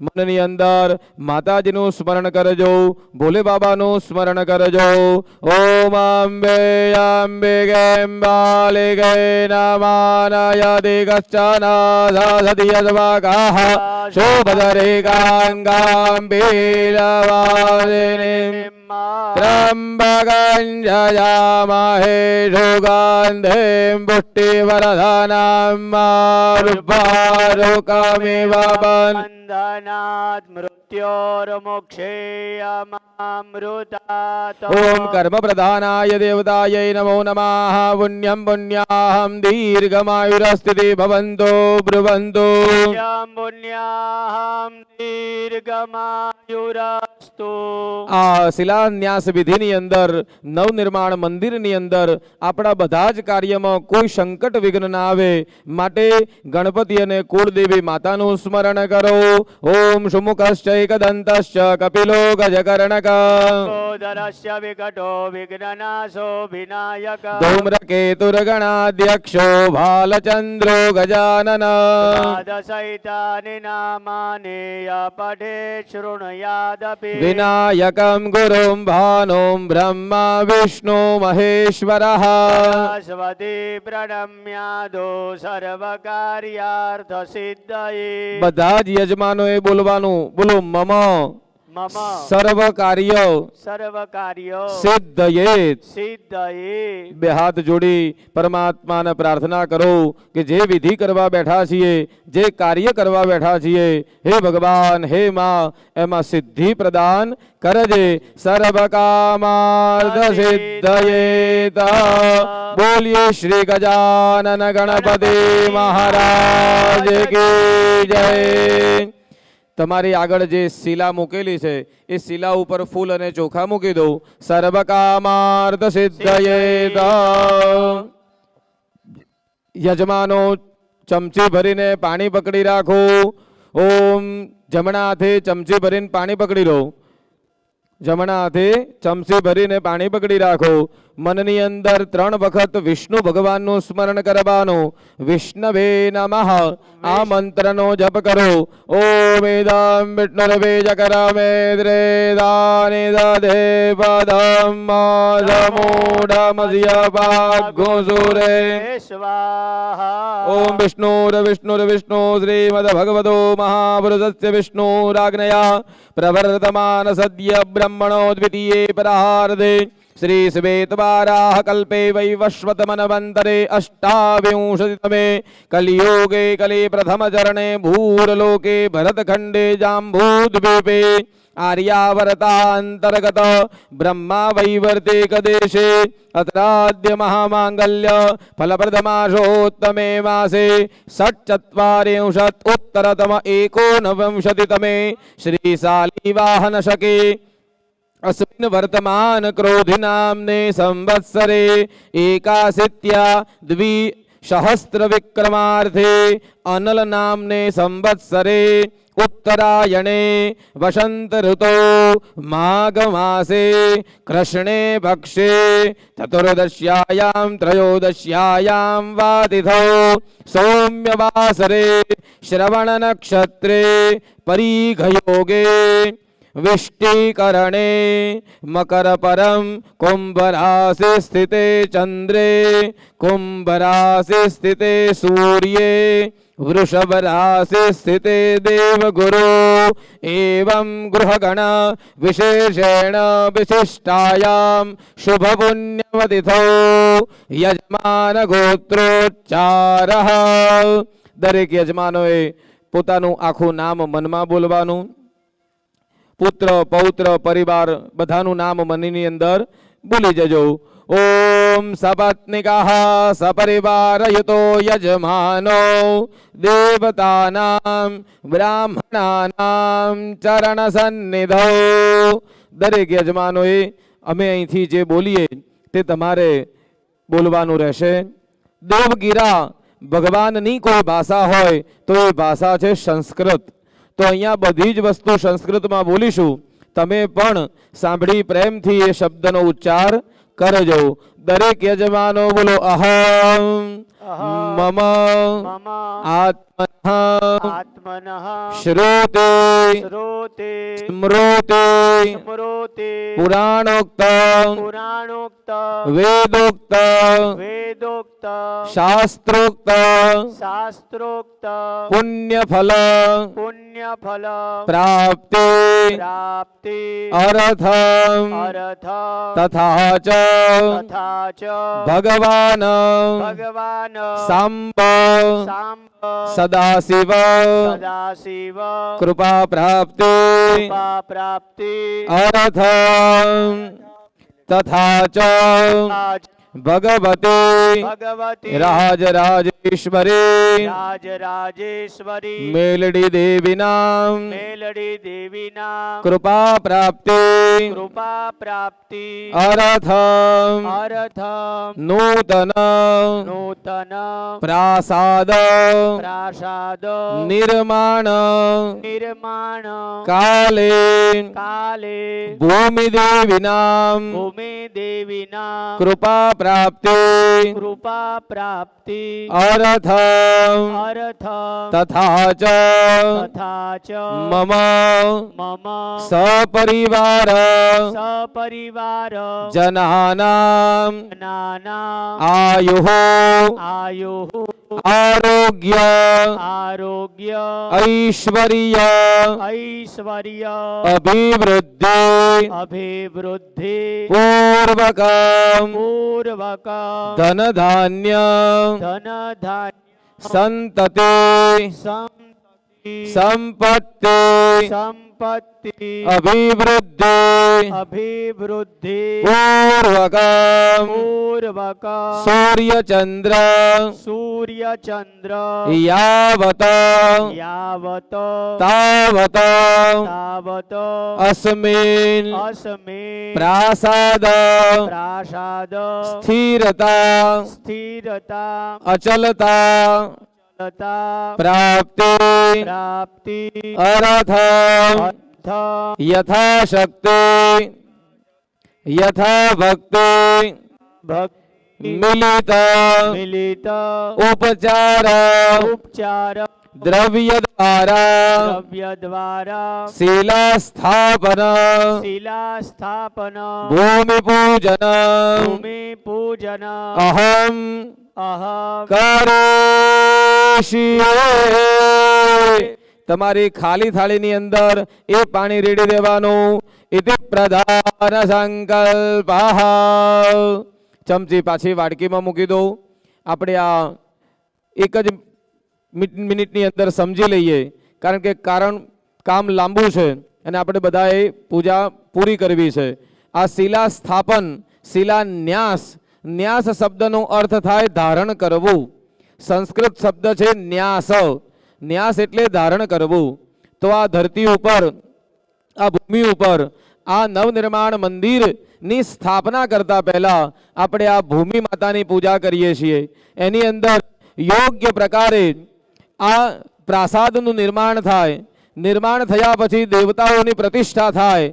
મનની અંદર માતાજીનું સ્મરણ કરજો, ભોલે બાબાનું સ્મરણ કરજો. ઓમ અંબે અંબે ગેમ બાલે ગે નમાનય દિગશ્ચન સદિ યજ્વાગાહ શોભદરે ગાંગામ બિલવારિણીમ त्र्यम्बकं जयामहे सुगन्धिं पुष्टिवरधनं मारुपारुकमिव बन् बन्धनात् मृत्योर्मुक्षेयमामृतात् ॐ कर्मप्रधानाय देवतायै नमो नमः पुण्यं पुण्याहं दीर्घमायुरस्थिति भवन्तो ब्रुवन्तु यं पुण्याहं दीर्घमायुरस्तु આ શિલાન્યાસ વિધિની અંદર નવનિર્માણ મંદિરની અંદર આપણા બધા જ કાર્યમાં કોઈ સંકટ વિઘ્ન ના આવે માટે ગણપતિ અને કુળદેવી માતાનું સ્મરણ કરો ઓમ સુમુખશ્ચૈકદંતશ્ચ કપિલો વિનાયક દરસ્ય વિઘટો વિઘ્નનાશો વિનાયક. ધૂમ્રકેતુર્ગણાધ્યક્ષો ભાલચંદ્રો ગજાનન. સહિતાની નામાને પઠે શૃણુયાદપી. વિનાયકમ ગુરુમ ભાનુમ બ્રહ્મા વિષ્ણુ મહેશ્વર. સરસ્વતી પ્રણમ્યાદો સર્વકાર્યાર્થ સિદ્ધયે બધા જ યજમાનોએ બોલવાનું બોલો મમ. મમ સર્વ કાર્ય સર્વકાર્યો સિદ્ધયેત સિદ્ધયે બે હાથ જોડી પરમાત્માને પ્રાર્થના કરો કે જે વિધિ કરવા બેઠા છીએ જે કાર્ય કરવા બેઠા છીએ હે ભગવાન હે માં એમાં સિદ્ધિ પ્રદાન કરજે. સર્વ કામાર્થ સિદ્ધયેત. બોલીએ શ્રી ગજાનન ગણપતિ મહારાજ કી જય. તમારી આગળ જે શિલા મૂકેલી છે, એ શિલા ઉપર ફૂલ અને ચોખા મૂકી દઉં. સર્વકામાર્થ સિદ્ધયેત યજમાનો ચમચી ભરીને પાણી પકડી રાખો. ઓમ જમણા હાથે ચમચી ભરીને પાણી પકડી લો. જમણા હાથે ચમચી ભરીને પાણી પકડી રાખો. મનની અંદર ત્રણ વખત વિષ્ણુ ભગવાનનું સ્મરણ કરવાનું. વિષ્ણવે નમઃ. આ મંત્રનો જપ કરો. ઓમ ઇદમ વિષ્ણુર્બીજ કરમેદ્રે દાને દધે પદમ મૂઢમસ્ય ભાગોસુરે ઓમ શ્રીમદ ભગવતો મહાપુરુષસ્ય વિષ્ણુરાગ્નયા પ્રવર્તમાન સદ્ય બ્રહ્મણો દ્વિતીये પરાર્ધે શ્રી શ્વેતવારાહ કલ્પે વૈવસ્વતમનવંતરે અષ્ટાવિંશતિતમે કલિયોગે કલિ પ્રથમચરણે ભૂરલોકે ભરતખંડે જાંબૂદ્વીપે આર્યાવરતાંતર્ગત બ્રહ્મા વૈવર્તિક દેશે અત્રાદ્ય મહામાંગલ્ય एकोनविंशतितमे માસે अस्मिन् वर्तमान क्रोधि नाम्ने संवत्सरे एकाशीत्या द्विसहस्रविक्रमार्थे अनल नाम्ने संवत्सरे उत्तरायणे वसन्त ऋतो माघमासे कृष्णे पक्षे चतुर्दश्यायां त्रयोदश्यायां वा तिथौ सौम्यवासरे श्रवणनक्षत्रे परीघयोगे વિષ્ટીકરણે મકર પરમ કુંભરાશિ સ્થિતે ચંદ્રે કુંભરાશિ સ્થિતે સૂર્યે વૃષભ રાશિ સ્થિતે દેવગુરુ એવં ગૃહગણ વિશેષેણ વિશિષ્ટાયાં શુભ પુણ્યવતિથો યજમાન ગોત્રોચ્ચાર દરેક યજમાનોએ પોતાનું આખું નામ મનમાં બોલવાનું પુત્ર, પૌત્ર, પરિવાર, બધાનું નામ મનની અંદર ભૂલી જજો. ઓમ સપત્નિકાહ સપરિવારયુતો યજમાનો. દેવતાનામ, બ્રાહ્મણાનામ ચરણ સન્નિધો દરેક યજમાનોએ અમે અહીંથી જે બોલીએ તે તમારે બોલવાનું રહેશે. દેવગીરા, ભગવાનની કોઈ ભાષા હોય તો એ ભાષા છે સંસ્કૃત. તો અહીંયા બધી જ વસ્તુ સંસ્કૃતમાં બોલીશું. તમે પણ સાંભળી પ્રેમથી એ શબ્દનો ઉચ્ચાર કરજો. દરેક યજમાનો બોલો અહમ મમ મમ આત્મનઃ આત્મનઃ શ્રુતે શ્રોતે સ્મૃતે સ્મૃતે પુરાણોક્ત પુરાણોક્ત વેદોક્ત વેદોક્ત શાસ્ત્રોક્ત શાસ્ત્રોક્ત પુણ્યફલ પુણ્યફલ પ્રાપ્તિ પ્રાપ્તિ અર્થમ અર્થ તથા ચ તથા ચ ભગવાન ભગવાન સાંબ સદાશિવ સદાશિવ કૃપા પ્રાપ્તિ કૃપા પ્રાપ્તિ અર્થ તથા ચ ભગવતી ભગવતી રાજરાજેશ્વરી રાજરાજેશ્વરી મેલડી દેવીના મેલડી દેવીના કૃપા પ્રાપ્તિ કૃપા પ્રાપ્તિ અરથ અરથ નૂતન નૂતન પ્રાસાદ પ્રાસાદ નિર્માણ નિર્માણ કાલે કાલે ભૂમિ દેવીના ભૂમિ દેવીના કૃપા પ્રાપ્તિ કૃપા પ્રાપ્તિ અર્થમ અર્થમ તથા ચ તથા ચ મમ મમ સપરિવાર સપરિવાર જનાનામ નાના આયુ આયુ આરોગ્ય આરોગ્ય ઐશ્વર્ય ઐશ્વર્ય અભિવૃદ્ધિ અભિવૃદ્ધિ પૂર્વક પૂર્વક ધન ધાન્ય ધન ધાન્ય સંતતે સંપત્તિ સંપત્તિ સંપત્તિ અભિવૃદ્ધિ અભિવૃદ્ધિ પૂર્વક પૂર્વક સૂર્યચંદ્ર સૂર્ય ચંદ્ર યાવત યાવત તાવત તાવત અસ્મિન અસ્મે પ્રાસાદ પ્રાસાદ સ્થિરતા સ્થિરતા અચલતા લતા પ્રાપ્તિ પ્રાપ્તિ અર્થ અર્થ યથાશક્તિ યથા ભક્તિ ભક્તિ મિલિત મિલિત ઉપચાર ઉપચાર દ્રવ્ય દ્વારા દ્રવ્ય દ્વારા શિલા સ્થાપન શિલા સ્થાપન ભૂમિ પૂજન ભૂમિ પૂજન અહમ અહમ કરીશીએ તમારી ખાલી થાળીની અંદર એ પાણી રેડી દેવાનું ઇતિ પ્રધાન સંકલ્પ ચમચી પાછી વાડકીમાં મૂકી દઉં. આપણે આ એક જ મિનિટની અંદર સમજી લઈએ. કારણ કે કારણ કામ લાંબુ છે અને આપણે બધાએ પૂજા પૂરી કરવી છે. આ શિલા સ્થાપન, શિલા ન્યાસ શબ્દનો અર્થ થાય ધારણ કરવું. સંસ્કૃત શબ્દ છે ન્યાસ. ન્યાસ એટલે ધારણ કરવું. તો આ ધરતી ઉપર, આ ભૂમિ ઉપર, આ નવનિર્માણ મંદિરની સ્થાપના કરતા પહેલા આપણે આ ભૂમિ માતાની પૂજા કરીએ છીએ. એની અંદર યોગ્ય પ્રકારે આ પ્રાસાદનું નિર્માણ થાય. નિર્માણ થયા પછી દેવતાઓની પ્રતિષ્ઠા થાય.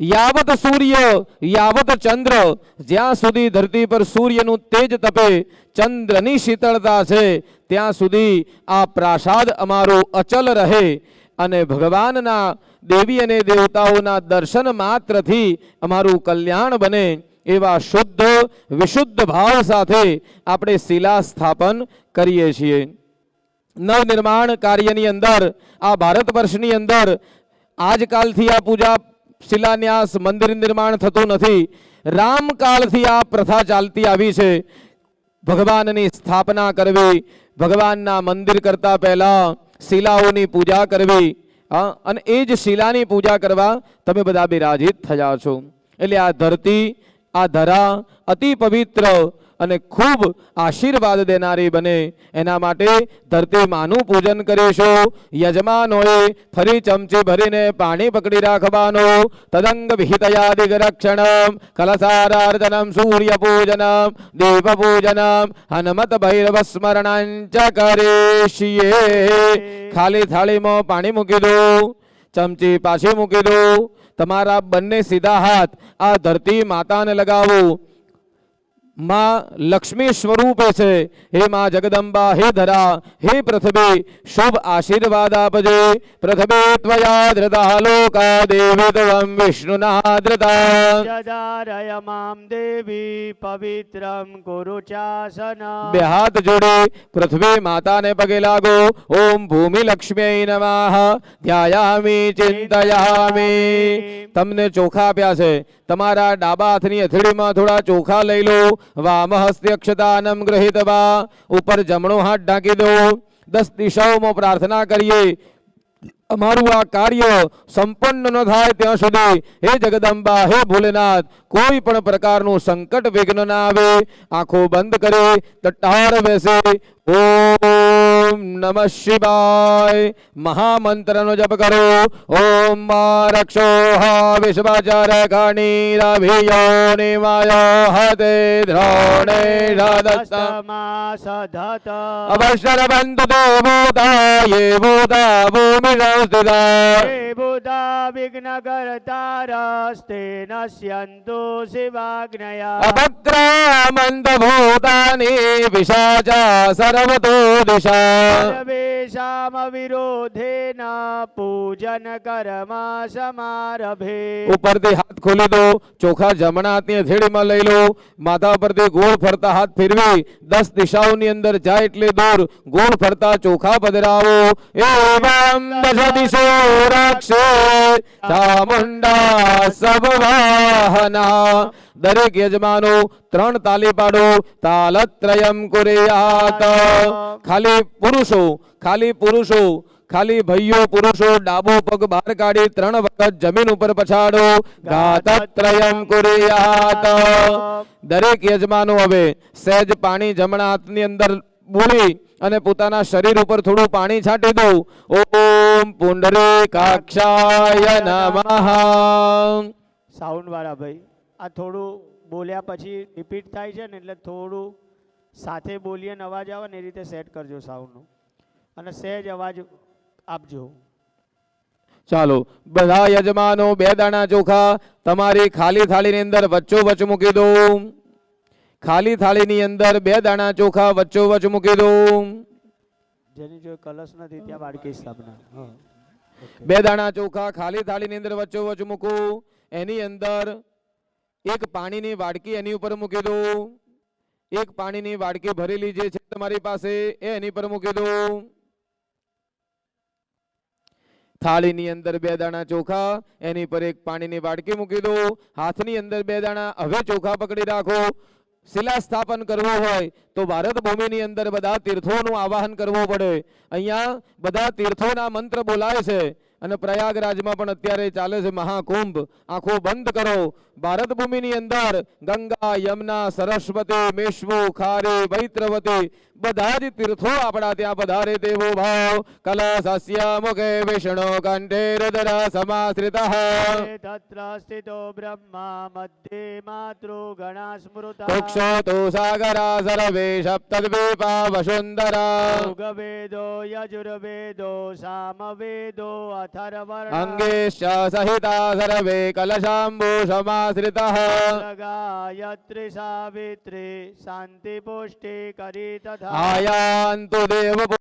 યાવત સૂર્ય, યાવત ચંદ્ર. જ્યાં સુધી ધરતી પર સૂર્યનું તેજ તપે, ચંદ્રની શીતળતા છે, ત્યાં સુધી આ પ્રાસાદ અમારો અચલ રહે. અને ભગવાનના દેવી અને દેવતાઓના દર્શન માત્રથી અમારું કલ્યાણ બને એવા શુદ્ધ, વિશુદ્ધ ભાવ સાથે આપણે શિલા સ્થાપન કરીએ છીએ. નવનિર્માણ કાર્યની અંદર, આ ભારત વર્ષની અંદર, આજકાલથી આ પૂજા શિલાન્યાસ મંદિર નિર્માણ થતું નથી. રામકાળથી આ પ્રથા ચાલતી આવી છે. ભગવાનની સ્થાપના કરવી ભગવાનના મંદિર કરતા પહેલા શિલાઓની પૂજા કરવી હા, અને એ જ શિલાની પૂજા કરવા તમે બધા બિરાજિત થયા છો. એટલે આ ધરતી આ ધરા અતિ પવિત્ર અને ખૂબ આશીર્વાદ દેનારી બને. એના માટે ધરતી માનું પૂજન કરીશું. યજમાનોએ ફરી ચમચી ભરીને પાણી પકડી રાખવાનું. તદંગ વિહિતયાદિગ રક્ષણમ કલસારાર્જનમ સૂર્ય પૂજનમ દેવ પૂજનમ હનુમત ભૈરવ સ્મરણાંચ કરીશીએ ખાલી થાળીમાં પાણી મૂકી દો, ચમચી પાછી મૂકી દો. તમારા બંને સીધા હાથ આ ધરતી માતાને લગાવો. માં લક્ષ્મી સ્વરૂપે છે. હે માં જગદંબા હે ધરા હે પૃથ્વી શુભ આશીર્વાદ આપજે. પૃથ્વી ત્વયા ધૃતા લોકા દેવી ત્વમ વિષ્ણુના ધૃતા જદારય મામ દેવી પવિત્રમ ગુરુ ચાસન. બે હાથ જોડી પૃથ્વી માતાને પગે લાગો. ઓમ ભૂમિ લક્ષ્મી નમઃ. ધ્યાયામી ચિંતયામી. તમને ચોખા આપ્યા છે. તમારા ડાબા હાથની અથડીમાં થોડા ચોખા લઈ લો. વામ હસ્ત્યક્ષતાનમ ગ્રહિતવા, ઉપર જમણો હાથ ઢાંકી દો, દસ દિશાઓમાં પ્રાર્થના કરીએ. અમારું આ કાર્ય સંપન્ન ન થાય ત્યાં સુધી. હે જગદંબા, હે ભોલેનાથ, કોઈ પણ પ્રકારનું સંકટ વિઘ્ન ના આવે. આંખો બંધ કરે તટાર બેસે. ઓમ નમઃ શિવાય. મહામંત્રનો જપ કરો. ઓમ મા રક્ષો વિશ્વાચાર ગણીરભિયો નિમાયો હતે બંધુ સધત. અવસર બંધ દેવતા યે ભૂતા ભૂમિ સંસ્થિતા બુધા વિઘ્ન કરતારસ્તે નશ્યંતુ શિવાગ્નયા. મંદ ભૂતાની વિશાચા સર્વતો દિશા વિરોધેન પૂજન કર્મ સમારભે. ઉપરથી હાથ ખોલી દો, ચોખા જમણા હાથની અથેળીમાં લઈ લો, માથા પરથી ગોળ ફરતા હાથ ફેરવી, દસ દિશાઓની અંદર જાય એટલે દૂર, ગોળ ફરતા ચોખા પધરાવો. એવમ દશ દિશો રક્ષે ચામુંડા સબવાહના દરેક યજમાનો ત્રણ તાલી પાડો. તાલત્રયમ કુરેયાત. ખાલી પુરુષો ખાલી પુરુષો, ખાલી ભાઈઓ પુરુષો, ડાબો પગ બહાર કાઢી ત્રણ વખત જમીન ઉપર પછાડો. ગાતત્રયમ કુરેયાત. દરેક યજમાનો હવે સહેજ પાણી જમણા હાથની અંદર બોલી અને પોતાના શરીર ઉપર થોડું પાણી છાંટી દઉં ઓમ પુંડરીકાક્ષાય નમઃ. સાઉન્ડ વાળા ભાઈ. આ થોડું બોલ્યા પછી રિપીટ થાય છે ને એટલે થોડું સાથે બોલીએ ને અવાજ આવે ને એ રીતે સેટ કરજો સાઉન્ડનું અને સહેજ અવાજ આપજો. ચાલો બધા યજમાનો બે દાણા ચોખા તમારી ખાલી થાળીની અંદર વચ્ચો વચ મૂકી દો. ખાલી થાળીની અંદર બે દાણા ચોખા વચ્ચો વચ મૂકી દો. જેની જો કલશ નથી ત્યાં બાળકી સ્થાપના. બે દાણા ચોખા ખાલી થાળીની અંદર વચ્ચો વચ મૂકો. એની અંદર એક પાણીની વાડકી એની ઉપર મૂકી દો એક પાણીની વાડકી ભરેલી જે છે તમારી પાસે એ એની પર મૂકી દો થાળીની અંદર બે દાણા ચોખા, એની પર એક પાણીની વાડકી મૂકી દો હાથની અંદર બે દાણા હવે ચોખા પકડી રાખો. શિલા સ્થાપન કરવું હોય તો ભારત ભૂમિની અંદર બધા તીર્થોનું આવાહન કરવું પડે. અહીંયા બધા તીર્થોના મંત્ર બોલાય છે. અને પ્રયાગરાજમાં પણ અત્યારે ચાલે છે મહાકુંભ. આંખો બંધ કરો. ભારત ભૂમિની અંદર ગંગા, યમુના, સરસ્વતી, મેશ્વુ, ખારી વૈત્રવતી બધા જ તીર્થો આપણા ત્યાં પધારે તેવો ભાવ. કલશસ્ય મુખે વિષ્ણુ કંઠે રુદ્ર સમાશ્રિત. તત્ર સ્થિતો બ્રહ્મા મધ્યે માતૃ ગણા સ્મૃત કુક્ષો તુ સાગરા સર્વે સપ્તદ્વીપા વસુંધરા. ઋગ્વેદો યજુર્વેદો સામવેદો અથર્વર્ણ. અંગેશ્ચ સહિતા સર્વે કલશાંબુ સમાશ્રિત. ગાયત્રી સાવિત્રી શાંતિ પુષ્ટિ કરી તથા આયાન્તુ દેવ